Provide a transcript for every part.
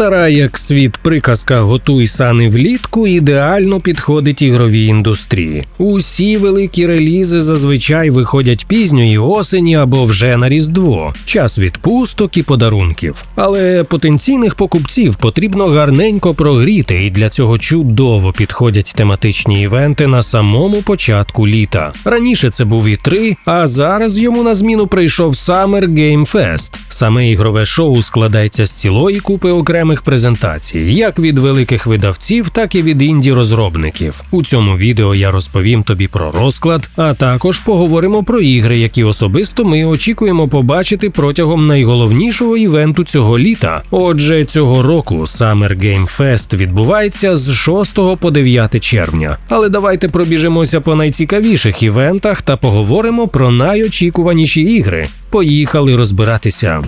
Стара як світ приказка готуй сани влітку ідеально підходить ігровій індустрії. Усі великі релізи зазвичай виходять пізньої осені або вже на різдво, час відпусток і подарунків. Але потенційних покупців потрібно гарненько прогріти, і для цього чудово підходять тематичні івенти на самому початку літа. Раніше це був і 3 а зараз йому на зміну прийшов Summer Game Fest. Саме ігрове шоу складається з цілої купи окремих презентацій, як від великих видавців, так і від інді розробників. У цьому відео я розповім тобі про розклад, а також поговоримо про ігри, які особисто ми очікуємо побачити протягом найголовнішого івенту цього літа. Отже, цього року Summer Game Fest відбувається з 6 по 9 червня. Але давайте пробіжимося по найцікавіших івентах та поговоримо про найочікуваніші ігри. Поїхали розбиратися.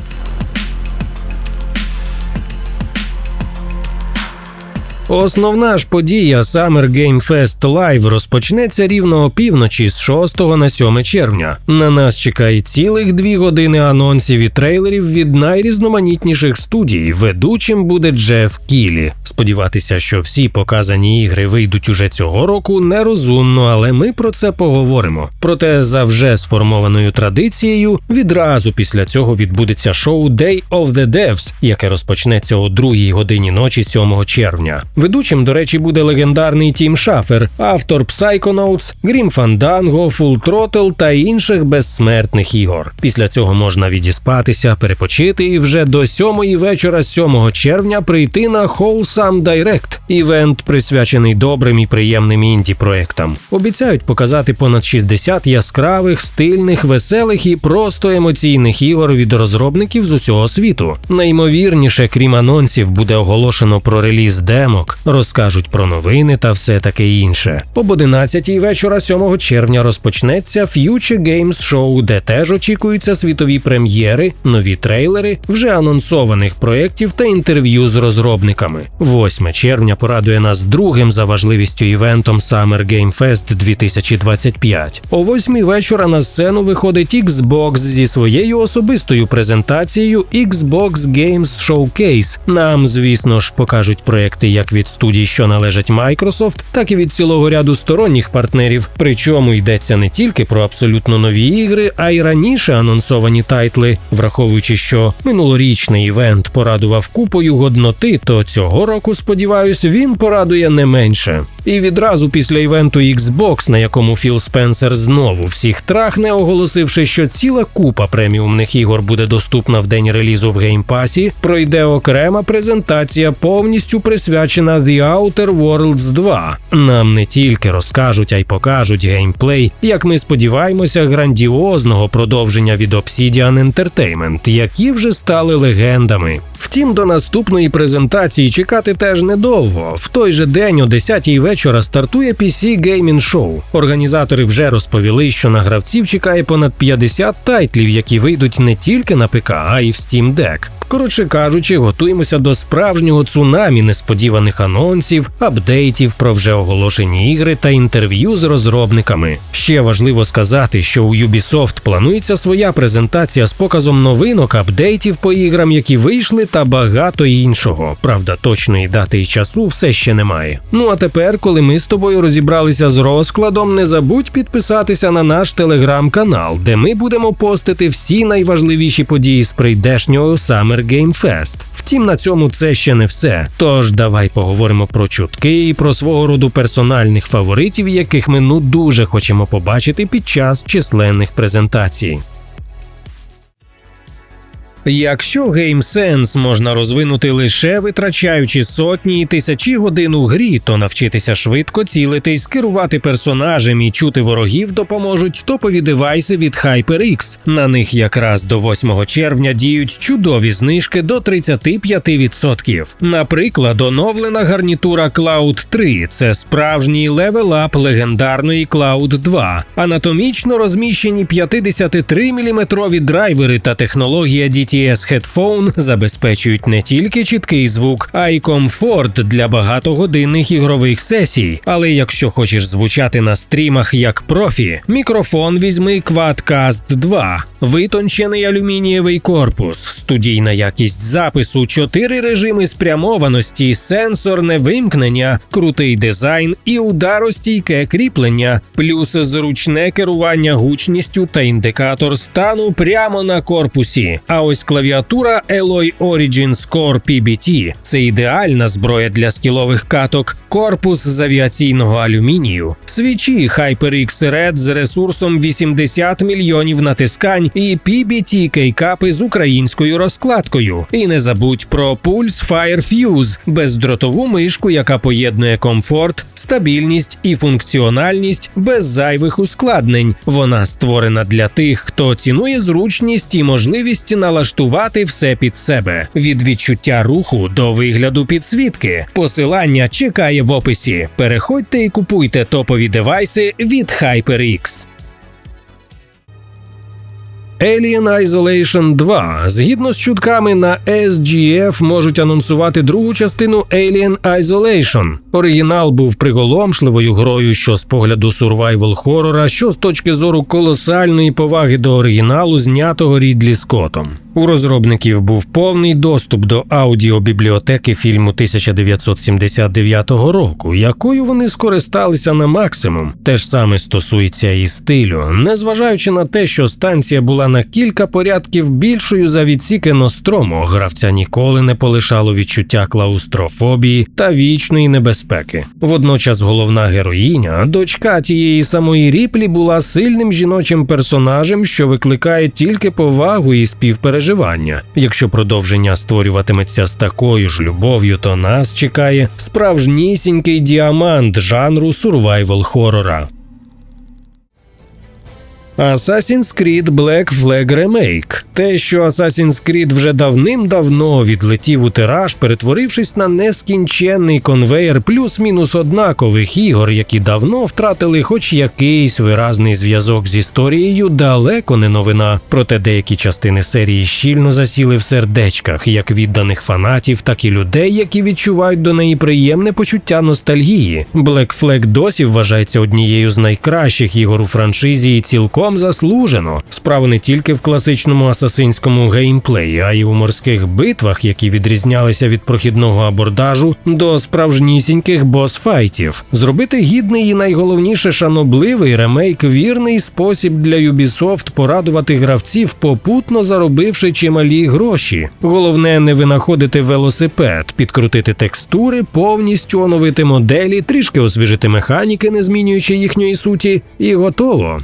Основна ж подія Summer Game Fest Live розпочнеться рівно опівночі з 6 на 7 червня. На нас чекає цілих дві години анонсів і трейлерів від найрізноманітніших студій. Ведучим буде Джеф Кілі. Сподіватися, що всі показані ігри вийдуть уже цього року, нерозумно, але ми про це поговоримо. Проте, за вже сформованою традицією, відразу після цього відбудеться шоу Day of the Devs, яке розпочнеться о другій годині ночі 7 червня. Ведучим, до речі, буде легендарний Тім Шафер, автор Psychonauts, Grim Fandango, Full Throttle та інших безсмертних ігор. Після цього можна відіспатися, перепочити і вже до сьомої вечора 7 червня прийти на Wholesome Direct – івент, присвячений добрим і приємним інді проектам. Обіцяють показати понад 60 яскравих, стильних, веселих і просто емоційних ігор від розробників з усього світу. Найімовірніше, крім анонсів, буде оголошено про реліз демок, розкажуть про новини та все таке інше. Об 11 вечора 7 червня розпочнеться Future Games Show, де теж очікуються світові прем'єри, нові трейлери, вже анонсованих проєктів та інтерв'ю з розробниками. 8 червня порадує нас другим за важливістю івентом Summer Game Fest 2025. О 8 вечора на сцену виходить Xbox зі своєю особистою презентацією Xbox Games Showcase. Нам, звісно ж, покажуть проекти як від студій, що належать Microsoft, так і від цілого ряду сторонніх партнерів. Причому йдеться не тільки про абсолютно нові ігри, а й раніше анонсовані тайтли, враховуючи, що минулорічний івент порадував купою годноти, то цього року, сподіваюсь, він порадує не менше. І відразу після івенту Xbox, на якому Філ Спенсер знову всіх трахне, оголосивши, що ціла купа преміумних ігор буде доступна в день релізу в геймпасі, пройде окрема презентація, повністю присвячена The Outer Worlds 2. Нам не тільки розкажуть, а й покажуть геймплей, як ми сподіваємося, грандіозного продовження від Obsidian Entertainment, які вже стали легендами. Втім, до наступної презентації чекати теж недовго. В той же день о 10-й вечора стартує PC Gaming Show. Організатори вже розповіли, що на гравців чекає понад 50 тайтлів, які вийдуть не тільки на ПК, а й в Steam Deck. Коротше кажучи, готуємося до справжнього цунамі несподіваних анонсів, апдейтів про вже оголошені ігри та інтерв'ю з розробниками. Ще важливо сказати, що у Ubisoft планується своя презентація з показом новинок, апдейтів по іграм, які вийшли, та багато іншого. Правда, точної дати і часу все ще немає. Ну а тепер, коли ми з тобою розібралися з розкладом, не забудь підписатися на наш телеграм-канал, де ми будемо постити всі найважливіші події з прийдешнього Summer Game Fest. Втім, на цьому це ще не все. Тож давай поговоримо про чутки і про свого роду персональних фаворитів, яких ми ну дуже хочемо побачити під час численних презентацій. Якщо GameSense можна розвинути лише витрачаючи сотні і тисячі годин у грі, то навчитися швидко цілитись, керувати персонажем і чути ворогів допоможуть топові девайси від HyperX. На них якраз до 8 червня діють чудові знижки до 35%. Наприклад, оновлена гарнітура Cloud 3 це справжній левелап легендарної Cloud 2, анатомічно розміщені 53 мм драйвери та технологія DT BTS Headphone забезпечують не тільки чіткий звук, а й комфорт для багатогодинних ігрових сесій. Але якщо хочеш звучати на стрімах як профі, мікрофон візьми Quadcast 2, витончений алюмінієвий корпус, студійна якість запису, чотири режими спрямованості, сенсорне вимкнення, крутий дизайн і ударостійке кріплення, плюс зручне керування гучністю та індикатор стану прямо на корпусі. А ось клавіатура Alloy Origin Score PBT – це ідеальна зброя для скілових каток, корпус з авіаційного алюмінію, свічі HyperX Red з ресурсом 80 мільйонів натискань і PBT кейкапи з українською розкладкою. І не забудь про Pulse Fire Fuse – бездротову мишку, яка поєднує комфорт, стабільність і функціональність без зайвих ускладнень. Вона створена для тих, хто цінує зручність і можливість налаштувати все під себе від відчуття руху до вигляду підсвітки. Посилання чекає в описі. Переходьте і купуйте топові девайси від HyperX. Alien Isolation 2. Згідно з чутками на SGF можуть анонсувати другу частину Alien Isolation. Оригінал був приголомшливою грою, що з погляду survival хорора, що з точки зору колосальної поваги до оригіналу, знятого Рідлі Скоттом. У розробників був повний доступ до аудіобібліотеки фільму 1979 року, якою вони скористалися на максимум. Те ж саме стосується і стилю, незважаючи на те, що станція була на кілька порядків більшою за відсіки Нострому, гравця ніколи не полишало відчуття клаустрофобії та вічної небезпеки. Водночас головна героїня, дочка тієї самої ріплі, була сильним жіночим персонажем, що викликає тільки повагу і співпереживання переживання. Якщо продовження створюватиметься з такою ж любов'ю, то нас чекає справжнісінький діамант жанру сурвайвал хорора. Assassin's Creed Black Flag Remake. Те, що Assassin's Creed вже давним-давно відлетів у тираж, перетворившись на нескінченний конвейер плюс-мінус однакових ігор, які давно втратили хоч якийсь виразний зв'язок з історією, далеко не новина. Проте деякі частини серії щільно засіли в сердечках як відданих фанатів, так і людей, які відчувають до неї приємне почуття ностальгії. Black Flag досі вважається однією з найкращих ігор у франшизі і цілком цілком заслужено. Справа не тільки в класичному асасинському геймплеї, а й у морських битвах, які відрізнялися від прохідного абордажу до справжнісіньких босфайтів. Зробити гідний і найголовніше шанобливий ремейк вірний спосіб для Ubisoft порадувати гравців, попутно заробивши чималі гроші. Головне не винаходити велосипед, підкрутити текстури, повністю оновити моделі, трішки освіжити механіки, не змінюючи їхньої суті, і готово.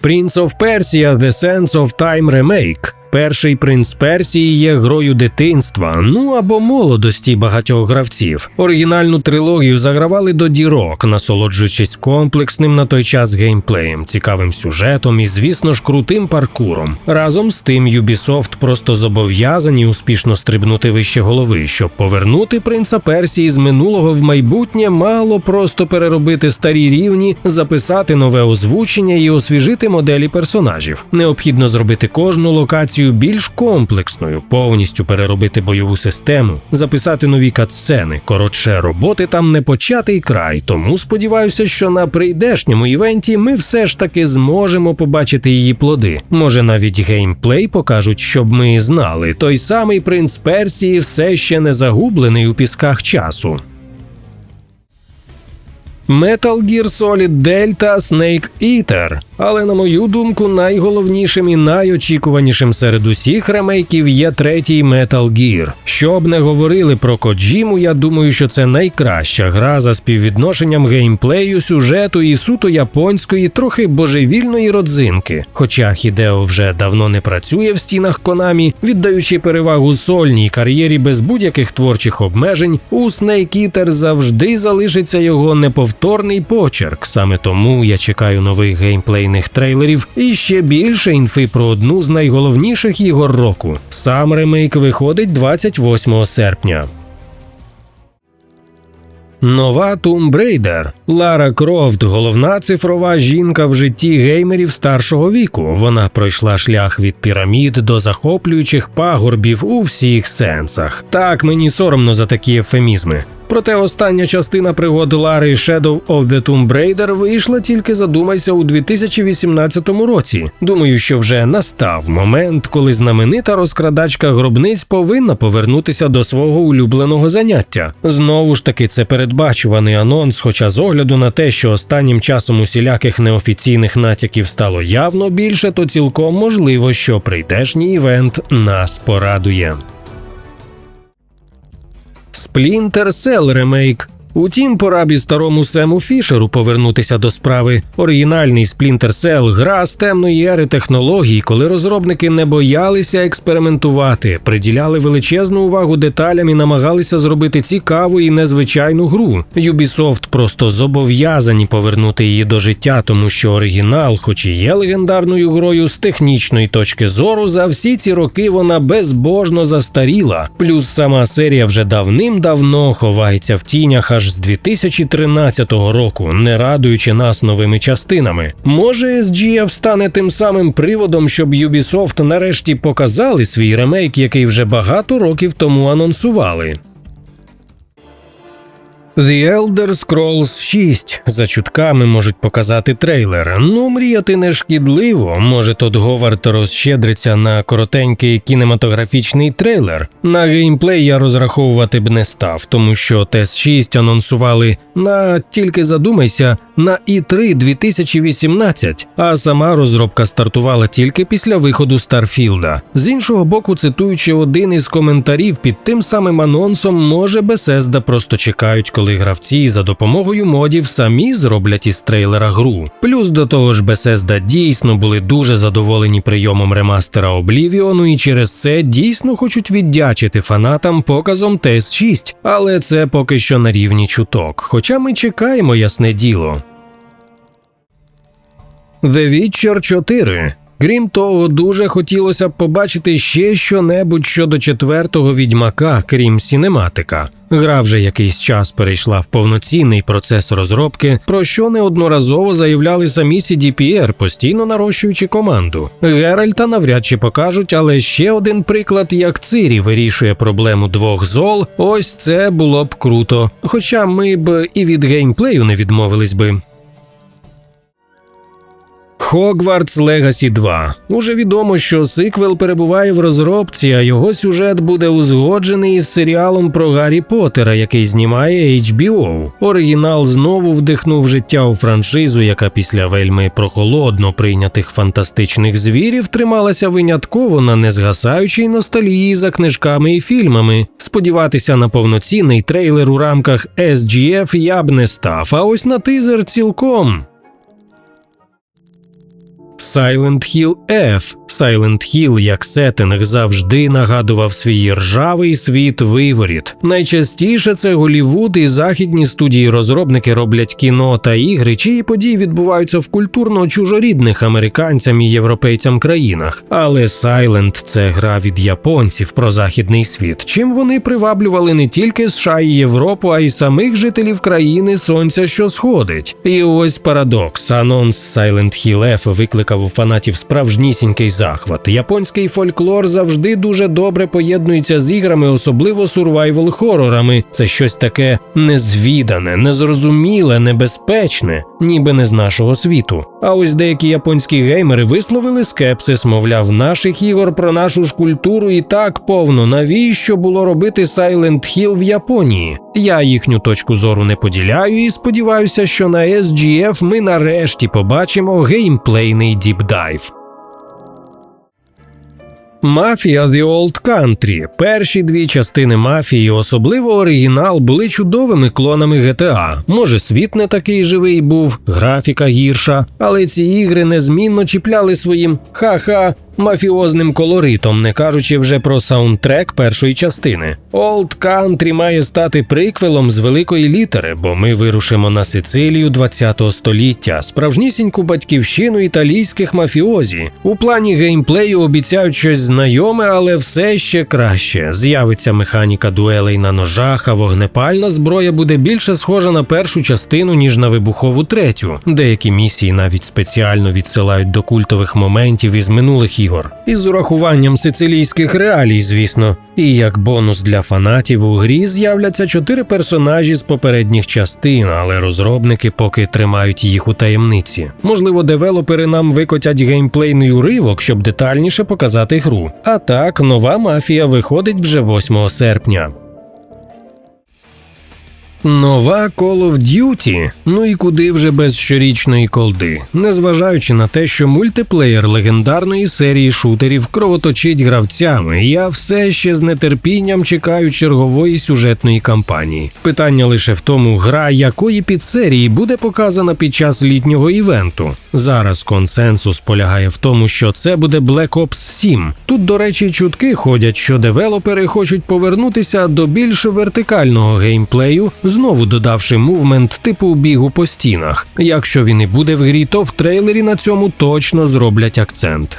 Prince of Persia The Sands of Time Remake Перший принц Персії є грою дитинства, ну або молодості багатьох гравців. Оригінальну трилогію загравали до дірок, насолоджуючись комплексним на той час геймплеєм, цікавим сюжетом і, звісно ж, крутим паркуром. Разом з тим, Ubisoft просто зобов'язані успішно стрибнути вище голови, щоб повернути принца Персії з минулого в майбутнє, мало просто переробити старі рівні, записати нове озвучення і освіжити моделі персонажів. Необхідно зробити кожну локацію версію більш комплексною, повністю переробити бойову систему, записати нові катсцени. Коротше, роботи там не початий край. Тому сподіваюся, що на прийдешньому івенті ми все ж таки зможемо побачити її плоди. Може, навіть геймплей покажуть, щоб ми знали. Той самий принц Персії все ще не загублений у пісках часу. Metal Gear Solid Delta Snake Eater але на мою думку, найголовнішим і найочікуванішим серед усіх ремейків є третій Metal Gear. Що б не говорили про Коджіму, я думаю, що це найкраща гра за співвідношенням геймплею, сюжету і суто японської, трохи божевільної родзинки. Хоча Хідео вже давно не працює в стінах Конамі, віддаючи перевагу сольній кар'єрі без будь-яких творчих обмежень, у Snake Eater завжди залишиться його неповторний почерк. Саме тому я чекаю новий геймплей офіційних трейлерів і ще більше інфи про одну з найголовніших ігор року. Сам ремейк виходить 28 серпня. Нова Tomb Raider Лара Крофт головна цифрова жінка в житті геймерів старшого віку. Вона пройшла шлях від пірамід до захоплюючих пагорбів у всіх сенсах. Так мені соромно за такі ефемізми. Проте остання частина пригод Лари Shadow of the Tomb Raider вийшла тільки задумайся у 2018 році. Думаю, що вже настав момент, коли знаменита розкрадачка гробниць повинна повернутися до свого улюбленого заняття. Знову ж таки, це передбачуваний анонс, хоча з огляду на те, що останнім часом усіляких неофіційних натяків стало явно більше, то цілком можливо, що прийдешній івент нас порадує. Splinter Cell ремейк. Утім, пора б і старому Сему Фішеру повернутися до справи. Оригінальний Splinter Cell – гра з темної ери технологій, коли розробники не боялися експериментувати, приділяли величезну увагу деталям і намагалися зробити цікаву і незвичайну гру. Ubisoft просто зобов'язані повернути її до життя, тому що оригінал, хоч і є легендарною грою з технічної точки зору, за всі ці роки вона безбожно застаріла. Плюс сама серія вже давним-давно ховається в тінях аж з 2013 року, не радуючи нас новими частинами. Може, SGF стане тим самим приводом, щоб Ubisoft нарешті показали свій ремейк, який вже багато років тому анонсували. The Elder Scrolls 6 за чутками можуть показати трейлер. Ну, мріяти не шкідливо. Може, тут Говард розщедриться на коротенький кінематографічний трейлер. На геймплей я розраховувати б не став, тому що ts 6 анонсували на тільки задумайся на E3 2018, а сама розробка стартувала тільки після виходу Старфілда. З іншого боку, цитуючи один із коментарів під тим самим анонсом, може Bethesda просто чекають, коли гравці за допомогою модів самі зроблять із трейлера гру. Плюс до того ж, Bethesda дійсно були дуже задоволені прийомом ремастера Облівіону і через це дійсно хочуть віддячити фанатам показом ts 6 але це поки що на рівні чуток. Хоча ми чекаємо ясне діло. The Witcher 4 Крім того, дуже хотілося б побачити ще щонебудь щодо четвертого відьмака, крім сінематика. Гра вже якийсь час перейшла в повноцінний процес розробки, про що неодноразово заявляли самі CDPR, постійно нарощуючи команду. Геральта навряд чи покажуть, але ще один приклад, як Цирі вирішує проблему двох зол. Ось це було б круто. Хоча ми б і від геймплею не відмовились би. Хогвартс Легасі 2. Уже відомо, що сиквел перебуває в розробці, а його сюжет буде узгоджений із серіалом про Гаррі Поттера, який знімає HBO. Оригінал знову вдихнув життя у франшизу, яка після вельми прохолодно прийнятих фантастичних звірів трималася винятково на незгасаючій ностальгії за книжками і фільмами. Сподіватися на повноцінний трейлер у рамках SGF я б не став, а ось на тизер цілком. Silent Hill F. Silent Hill як сеттинг завжди нагадував свій ржавий світ виворіт. Найчастіше це Голівуд і західні студії розробники роблять кіно та ігри, чиї події відбуваються в культурно чужорідних американцям і європейцям країнах. Але Silent – це гра від японців про західний світ. Чим вони приваблювали не тільки США і Європу, а й самих жителів країни Сонця, що сходить. І ось парадокс. Анонс Silent Hill F викликав у фанатів справжнісінький захват. Японський фольклор завжди дуже добре поєднується з іграми, особливо сурвайвал хорорами. Це щось таке незвідане, незрозуміле, небезпечне, ніби не з нашого світу. А ось деякі японські геймери висловили скепсис, мовляв, наших ігор про нашу ж культуру і так повно. Навіщо було робити Silent Hill в Японії? Я їхню точку зору не поділяю і сподіваюся, що на SGF ми нарешті побачимо геймплейний діпдайв. Мафія The Old Country. Перші дві частини мафії, особливо оригінал, були чудовими клонами GTA. Може, світ не такий живий був, графіка гірша, але ці ігри незмінно чіпляли своїм ха-ха мафіозним колоритом, не кажучи вже про саундтрек першої частини. Old Country має стати приквелом з великої літери, бо ми вирушимо на Сицилію 20-го століття, справжнісіньку батьківщину італійських мафіозі. У плані геймплею обіцяють щось знайоме, але все ще краще. З'явиться механіка дуелей на ножах, а вогнепальна зброя буде більше схожа на першу частину, ніж на вибухову третю. Деякі місії навіть спеціально відсилають до культових моментів із минулих ігор, із урахуванням сицилійських реалій, звісно. І як бонус для фанатів у грі з'являться чотири персонажі з попередніх частин, але розробники поки тримають їх у таємниці. Можливо, девелопери нам викотять геймплейний уривок, щоб детальніше показати гру. А так, нова мафія виходить вже 8 серпня. Нова Call of Duty? Ну і куди вже без щорічної колди, незважаючи на те, що мультиплеєр легендарної серії шутерів кровоточить гравцями, я все ще з нетерпінням чекаю чергової сюжетної кампанії. Питання лише в тому, гра якої підсерії буде показана під час літнього івенту. Зараз консенсус полягає в тому, що це буде Black Ops 7. Тут, до речі, чутки ходять, що девелопери хочуть повернутися до більш вертикального геймплею знову додавши мувмент типу бігу по стінах. Якщо він і буде в грі, то в трейлері на цьому точно зроблять акцент.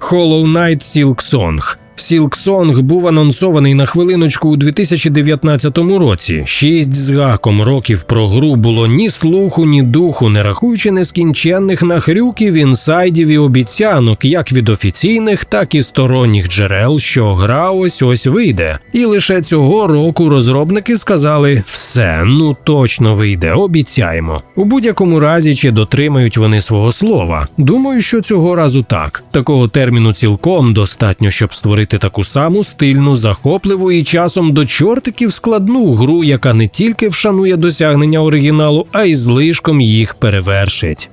Hollow Knight Silk Song Сілксонг був анонсований на хвилиночку у 2019 році. Шість з гаком років про гру було ні слуху, ні духу, не рахуючи нескінченних нахрюків, інсайдів і обіцянок, як від офіційних, так і сторонніх джерел, що гра ось ось вийде. І лише цього року розробники сказали: все, ну точно вийде, обіцяємо. У будь-якому разі чи дотримають вони свого слова. Думаю, що цього разу так. Такого терміну цілком достатньо, щоб створити створити таку саму стильну, захопливу і часом до чортиків складну гру, яка не тільки вшанує досягнення оригіналу, а й злишком їх перевершить.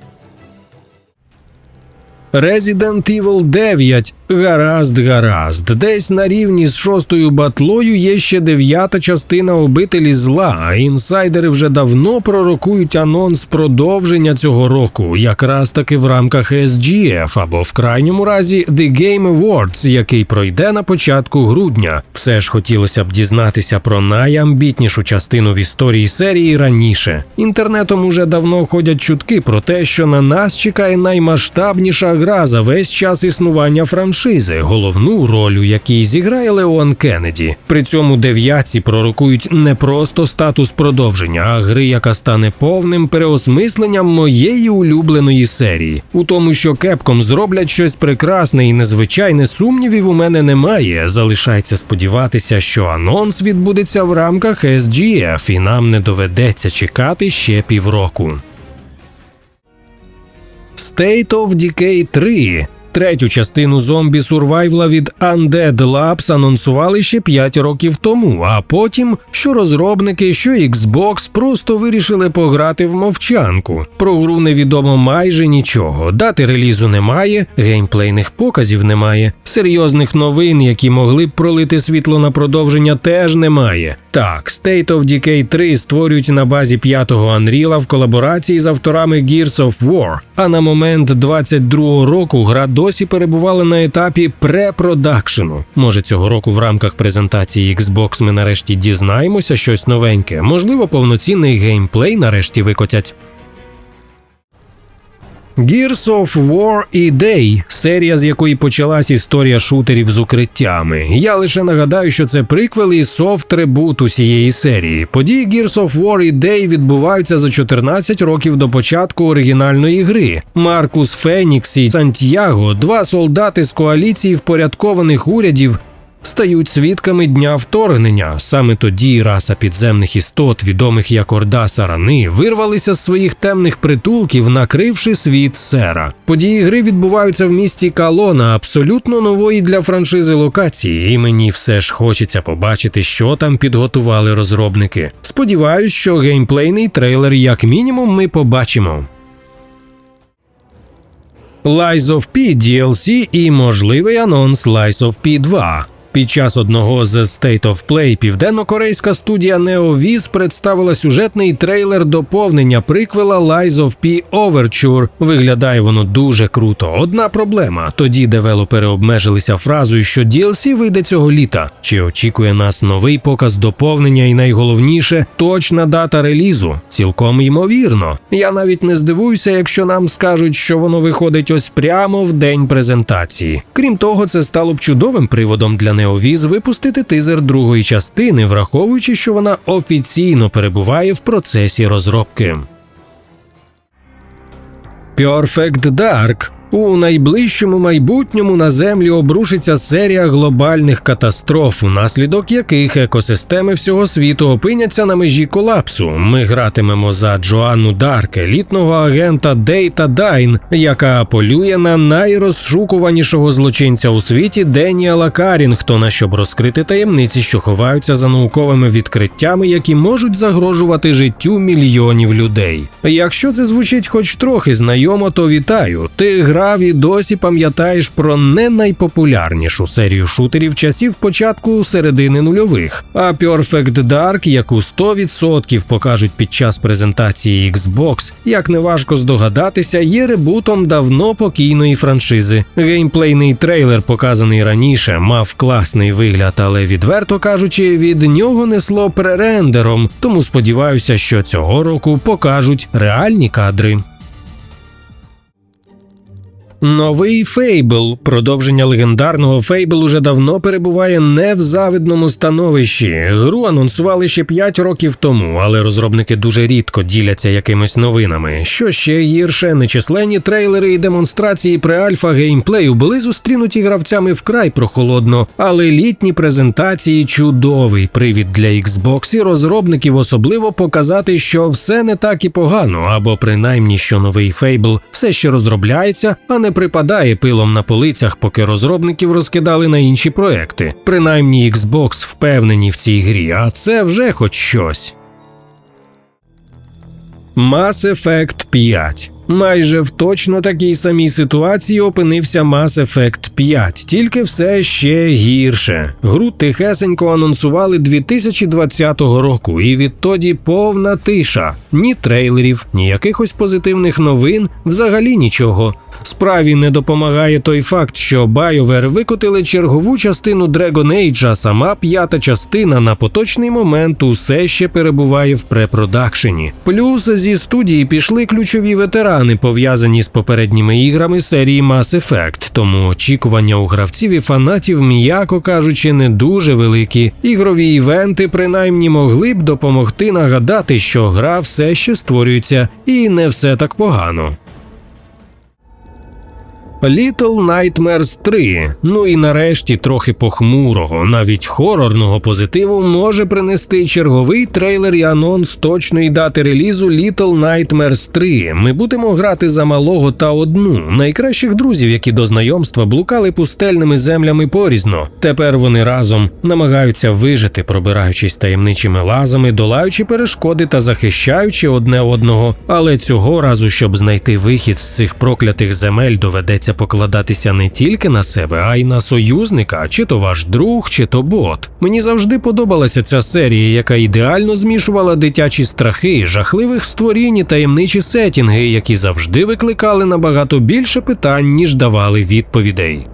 Resident Evil 9 Гаразд, гаразд, десь на рівні з шостою батлою є ще дев'ята частина обителі зла. а Інсайдери вже давно пророкують анонс продовження цього року, якраз таки в рамках SGF або в крайньому разі The Game Awards, який пройде на початку грудня. Все ж хотілося б дізнатися про найамбітнішу частину в історії серії раніше. Інтернетом уже давно ходять чутки про те, що на нас чекає наймасштабніша гра за весь час існування франшизи головну роль у якій зіграє Леон Кеннеді. При цьому дев'ятці пророкують не просто статус продовження, а гри, яка стане повним переосмисленням моєї улюбленої серії. У тому, що кепком зроблять щось прекрасне і незвичайне сумнівів у мене немає. Залишається сподіватися, що анонс відбудеться в рамках SGF і нам не доведеться чекати ще півроку. State of Decay 3 Третю частину зомбі сурвайвла від Undead Labs анонсували ще 5 років тому, а потім, що розробники, що Xbox просто вирішили пограти в мовчанку. Про гру невідомо майже нічого. Дати релізу немає, геймплейних показів немає, серйозних новин, які могли б пролити світло на продовження, теж немає. Так, State of Decay 3 створюють на базі 5-го Unreal в колаборації з авторами Gears of War, а на момент 22-го року гра досі перебували на етапі препродакшену. Може, цього року в рамках презентації Xbox ми нарешті дізнаємося щось новеньке. Можливо, повноцінний геймплей нарешті викотять. Gears of War і Day – серія, з якої почалась історія шутерів з укриттями. Я лише нагадаю, що це приквел і софт ребут усієї серії. Події Gears of War і Day відбуваються за 14 років до початку оригінальної гри. Маркус Фенікс і Сантьяго, два солдати з коаліції впорядкованих урядів, стають свідками дня вторгнення. Саме тоді раса підземних істот, відомих як Орда Сарани, вирвалися з своїх темних притулків, накривши світ сера. Події гри відбуваються в місті Калона, абсолютно нової для франшизи локації, і мені все ж хочеться побачити, що там підготували розробники. Сподіваюсь, що геймплейний трейлер, як мінімум, ми побачимо. Lies of P DLC і можливий анонс Lies of P 2 Під час одного з State of Play південно-корейська студія NeoViz представила сюжетний трейлер доповнення приквела Lies of P Overture. Виглядає воно дуже круто. Одна проблема: тоді девелопери обмежилися фразою, що DLC вийде цього літа. Чи очікує нас новий показ доповнення, і найголовніше точна дата релізу? Цілком ймовірно. Я навіть не здивуюся, якщо нам скажуть, що воно виходить ось прямо в день презентації. Крім того, це стало б чудовим приводом для NeoViz випустити тизер другої частини, враховуючи, що вона офіційно перебуває в процесі розробки. Perfect Dark у найближчому майбутньому на землі обрушиться серія глобальних катастроф, унаслідок яких екосистеми всього світу опиняться на межі колапсу. Ми гратимемо за Джоанну Дарк, елітного агента Дейта Дайн, яка полює на найрозшукуванішого злочинця у світі Деніела Карінгтона, щоб розкрити таємниці, що ховаються за науковими відкриттями, які можуть загрожувати життю мільйонів людей. Якщо це звучить хоч трохи знайомо, то вітаю. Ти грав і досі пам'ятаєш про не найпопулярнішу серію шутерів часів початку середини нульових. А Perfect Dark, яку 100% покажуть під час презентації Xbox, як неважко здогадатися, є ребутом давно покійної франшизи. Геймплейний трейлер, показаний раніше, мав класний вигляд, але відверто кажучи, від нього несло пререндером. Тому сподіваюся, що цього року покажуть реальні кадри. Новий Фейбл, продовження легендарного Фейбл, уже давно перебуває не в завидному становищі. Гру анонсували ще 5 років тому, але розробники дуже рідко діляться якимись новинами. Що ще гірше, нечисленні трейлери і демонстрації преальфа геймплею були зустрінуті гравцями вкрай прохолодно, але літні презентації чудовий привід для Xbox і розробників особливо показати, що все не так і погано, або принаймні що новий Фейбл все ще розробляється, а не припадає пилом на полицях, поки розробників розкидали на інші проекти. Принаймні Xbox впевнені в цій грі, а це вже хоч щось. Mass Effect 5 Майже в точно такій самій ситуації опинився Mass Effect 5, тільки все ще гірше. Гру тихесенько анонсували 2020 року, і відтоді повна тиша. Ні трейлерів, ні якихось позитивних новин, взагалі нічого. Справі не допомагає той факт, що BioWare викотили чергову частину Dragon Age, а сама п'ята частина на поточний момент усе ще перебуває в препродакшені. Плюс зі студії пішли ключові ветерани, пов'язані з попередніми іграми серії Mass Effect, тому очікування у гравців і фанатів, м'яко кажучи, не дуже великі. Ігрові івенти принаймні могли б допомогти нагадати, що гра все ще створюється, і не все так погано. Little Nightmares 3. Ну і нарешті трохи похмурого, навіть хорорного позитиву може принести черговий трейлер і анонс точної дати релізу Little Nightmares 3. Ми будемо грати за малого та одну найкращих друзів, які до знайомства блукали пустельними землями порізно. Тепер вони разом намагаються вижити, пробираючись таємничими лазами, долаючи перешкоди та захищаючи одне одного. Але цього разу, щоб знайти вихід з цих проклятих земель, доведеться доведеться покладатися не тільки на себе, а й на союзника, чи то ваш друг, чи то бот. Мені завжди подобалася ця серія, яка ідеально змішувала дитячі страхи, жахливих створінь і таємничі сетінги, які завжди викликали набагато більше питань, ніж давали відповідей.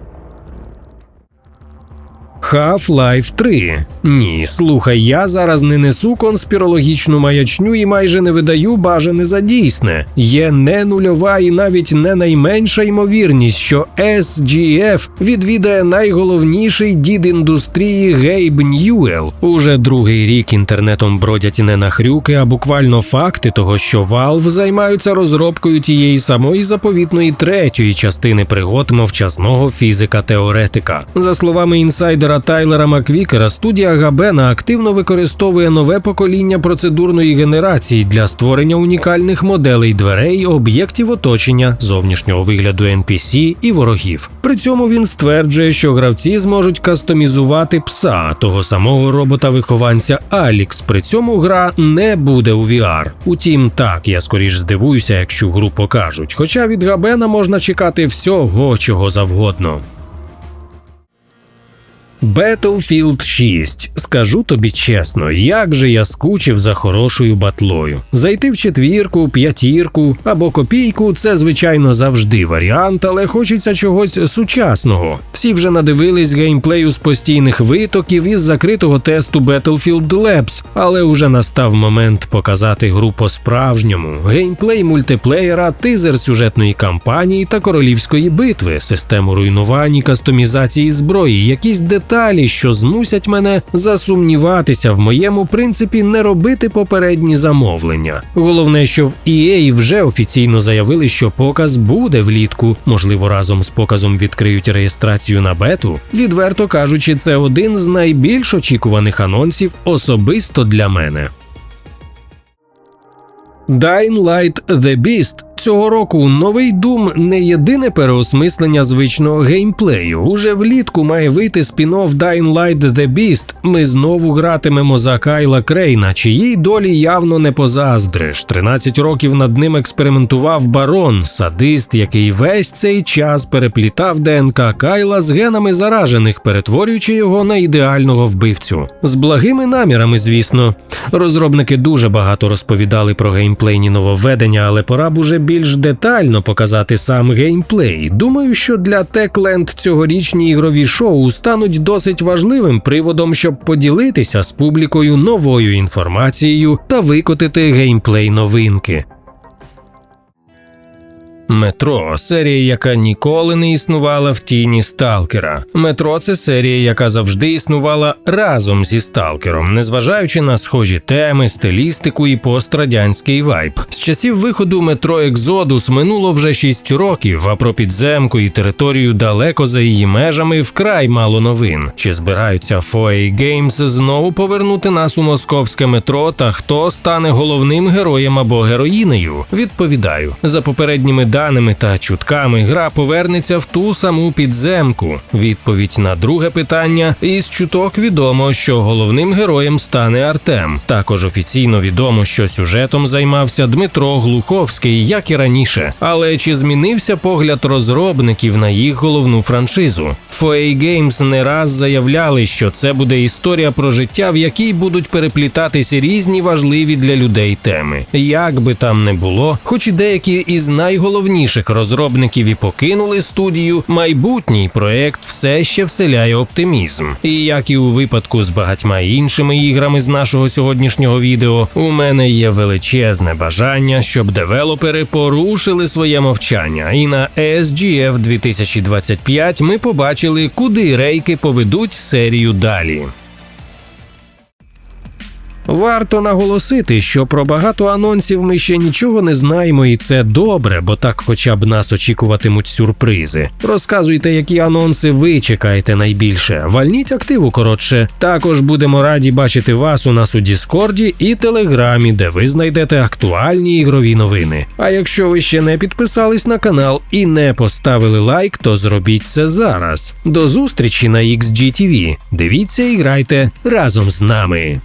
Half-Life 3. Ні, слухай, я зараз не несу конспірологічну маячню і майже не видаю бажане за дійсне. Є не нульова і навіть не найменша ймовірність, що SGF відвідає найголовніший дід індустрії Гейб Ньюел. Уже другий рік інтернетом бродять не на хрюки, а буквально факти того, що Valve займаються розробкою тієї самої заповітної третьої частини пригод мовчазного фізика-теоретика. За словами інсайдера. Тайлера Маквікера студія Габена активно використовує нове покоління процедурної генерації для створення унікальних моделей дверей, об'єктів оточення, зовнішнього вигляду NPC і ворогів. При цьому він стверджує, що гравці зможуть кастомізувати пса того самого робота-вихованця Алікс. При цьому гра не буде у VR. Утім, так я скоріш здивуюся, якщо гру покажуть. Хоча від Габена можна чекати всього, чого завгодно. Battlefield 6. Скажу тобі чесно, як же я скучив за хорошою батлою. Зайти в четвірку, п'ятірку або копійку це звичайно завжди варіант, але хочеться чогось сучасного. Всі вже надивились геймплею з постійних витоків із закритого тесту Battlefield Labs, але уже настав момент показати гру по-справжньому. Геймплей мультиплеєра, тизер сюжетної кампанії та королівської битви, систему руйнувань і кастомізації зброї, якісь деталі, що змусять мене засумніватися в моєму принципі не робити попередні замовлення. Головне, що в EA вже офіційно заявили, що показ буде влітку. Можливо, разом з показом відкриють реєстрацію на бету. Відверто кажучи, це один з найбільш очікуваних анонсів особисто для мене. Dying Light The Beast Цього року новий Doom не єдине переосмислення звичного геймплею. Уже влітку має вийти спін-офф Dying Light The Beast. Ми знову гратимемо за Кайла Крейна, чиїй долі явно не позаздриш. 13 років над ним експериментував барон, садист, який весь цей час переплітав ДНК Кайла з генами заражених, перетворюючи його на ідеального вбивцю. З благими намірами, звісно. Розробники дуже багато розповідали про геймплейні нововведення, але пора б уже більш детально показати сам геймплей. Думаю, що для Techland цьогорічні ігрові шоу стануть досить важливим приводом, щоб поділитися з публікою новою інформацією та викотити геймплей новинки. Метро серія, яка ніколи не існувала в тіні сталкера. Метро це серія, яка завжди існувала разом зі сталкером, незважаючи на схожі теми, стилістику і пострадянський вайб. З часів виходу метро Екзодус минуло вже 6 років, а про підземку і територію далеко за її межами вкрай мало новин. Чи збираються FOA Games знову повернути нас у московське метро? Та хто стане головним героєм або героїнею? Відповідаю за попередніми даними та чутками гра повернеться в ту саму підземку. Відповідь на друге питання: із чуток відомо, що головним героєм стане Артем. Також офіційно відомо, що сюжетом займався Дмитро Глуховський, як і раніше. Але чи змінився погляд розробників на їх головну франшизу? FOA Games не раз заявляли, що це буде історія про життя, в якій будуть переплітатися різні важливі для людей теми. Як би там не було, хоч і деякі із найголовніших розробників і покинули студію, майбутній проект все ще вселяє оптимізм. І як і у випадку з багатьма іншими іграми з нашого сьогоднішнього відео, у мене є величезне бажання, щоб девелопери порушили своє мовчання. І на ESGF 2025 ми побачили, куди рейки поведуть серію далі. Варто наголосити, що про багато анонсів ми ще нічого не знаємо, і це добре, бо так хоча б нас очікуватимуть сюрпризи. Розказуйте, які анонси ви чекаєте найбільше. Вальніть активу коротше. Також будемо раді бачити вас у нас у Діскорді і Телеграмі, де ви знайдете актуальні ігрові новини. А якщо ви ще не підписались на канал і не поставили лайк, то зробіть це зараз. До зустрічі на XGTV. Дивіться і грайте разом з нами.